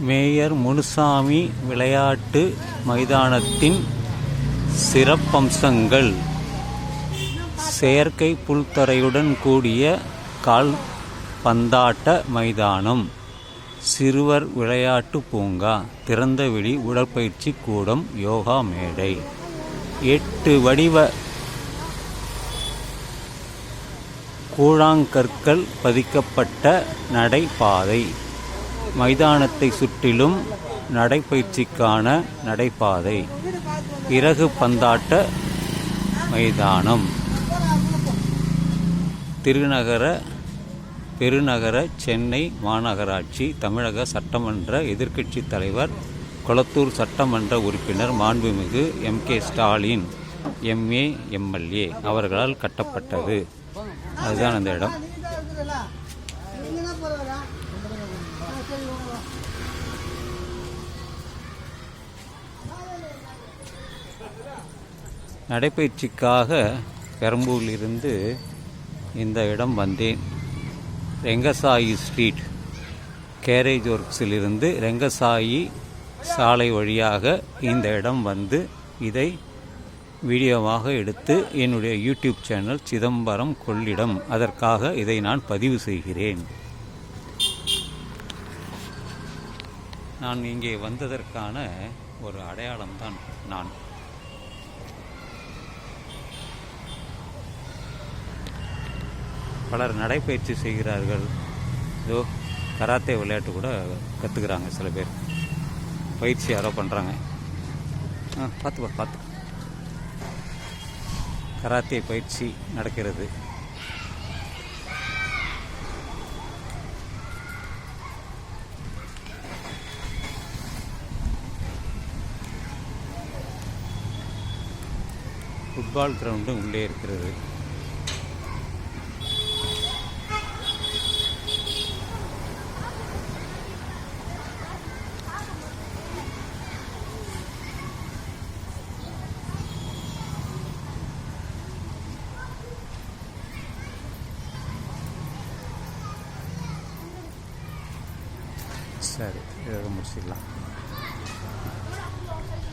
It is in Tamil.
மேயர் முனுசாமி விளையாட்டு மைதானத்தின் சிறப்பம்சங்கள். செயற்கை புல்தரையுடன் கூடிய கால் பந்தாட்ட மைதானம். சிறுவர் விளையாட்டு பூங்கா திறந்தவெளி உடற்பயிற்சி கூடம் யோகா மேடை. எட்டு வடிவ கூழாங்கற்கள் பதிக்கப்பட்ட நடைபாதை. மைதானத்தை சுற்றிலும் நடைப்பயிற்சிக்கான நடைபாதை. இறகு பந்தாட்ட மைதானம். திருநகர பெருநகர சென்னை மாநகராட்சி தமிழக சட்டமன்ற எதிர்க்கட்சித் தலைவர் கொளத்தூர் சட்டமன்ற உறுப்பினர் மாண்புமிகு எம். கே. ஸ்டாலின் எம்ஏ எம்எல்ஏ அவர்களால் கட்டப்பட்டது. அதுதான் அந்த இடம். நடைப்பயிற்சிக்காக பெரம்பூரிலிருந்து இந்த இடம் வந்தேன். ரெங்கசாயி ஸ்ட்ரீட் கேரேஜ் ஒர்க்ஸிலிருந்து ரெங்கசாயி சாலை வழியாக இந்த இடம் வந்து இதை வீடியோவாக எடுத்து என்னுடைய யூடியூப் சேனல் சிதம்பரம் கொள்ளிடம். அதற்காக இதை நான் பதிவு செய்கிறேன். நான் இங்கே வந்ததற்கான ஒரு அடையாளம்தான் நான். பலர் நடைப்பயிற்சி செய்கிறார்கள். இதோ கராத்தே விளையாட்டு கூட கற்றுக்குறாங்க சில பேர். பயிற்சி யாரோ பண்ணுறாங்க ஆ பார்த்து பார்த்து. கராத்தே பயிற்சி நடக்கிறது. ஃபுட்பால் கிரவுண்டும் உள்ளே இருக்கிறது. சரி இதோட முடிச்சிடலாம்.